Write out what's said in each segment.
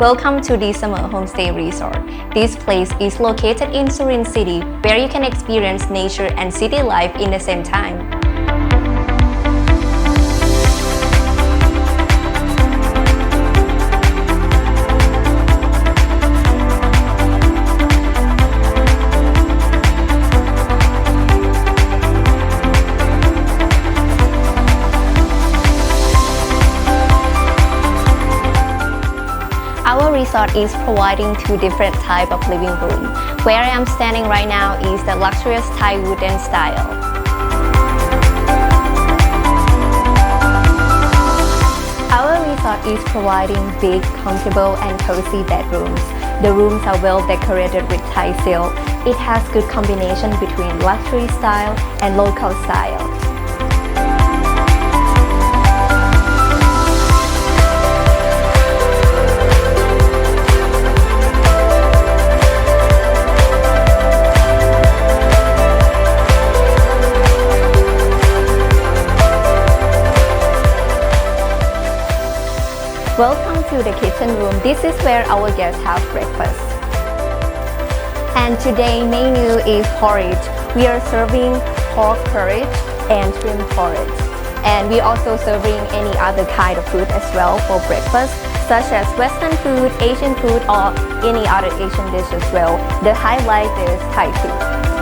Welcome to the Summer Homestay Resort. This place is located in Surin City where you can experience nature and city life in the same time. Our resort is providing two different type of living room. Where I am standing right now is the luxurious Thai wooden style. Our resort is providing big, comfortable and cozy bedrooms. The rooms are well decorated with Thai silk. It has good combination between luxury style and local style. Welcome to the kitchen room. This is where our guests have breakfast. And today menu is porridge. We are serving pork porridge and shrimp porridge. And we also serving any other kind of food as well for breakfast, such as Western food, Asian food, or any other Asian dish as well. The highlight is Thai food.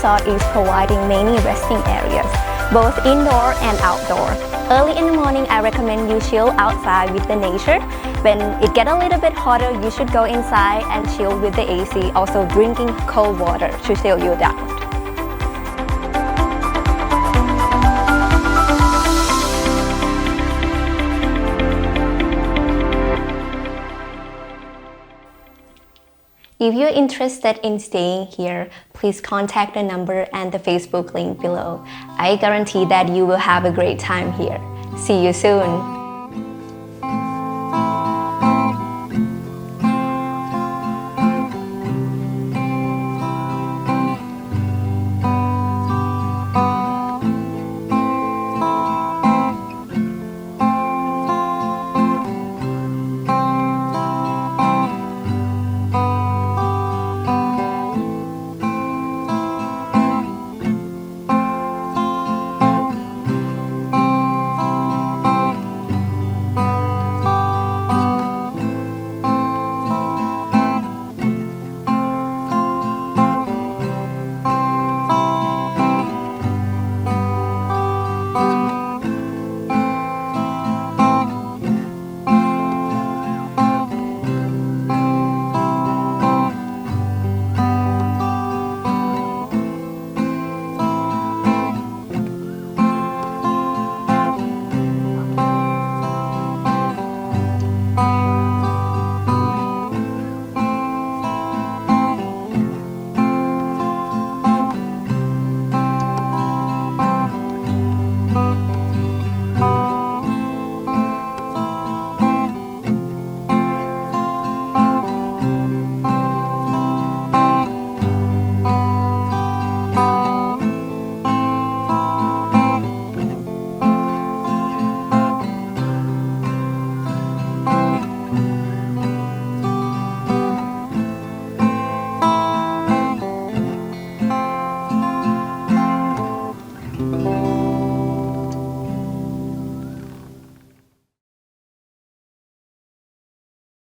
Resort is providing many resting areas, both indoor and outdoor. Early in the morning, I recommend you chill outside with the nature. When it get a little bit hotter, you should go inside and chill with the AC, also drinking cold water to chill you down. If you're interested in staying here, please contact the number and the Facebook link below. I guarantee that you will have a great time here. See you soon.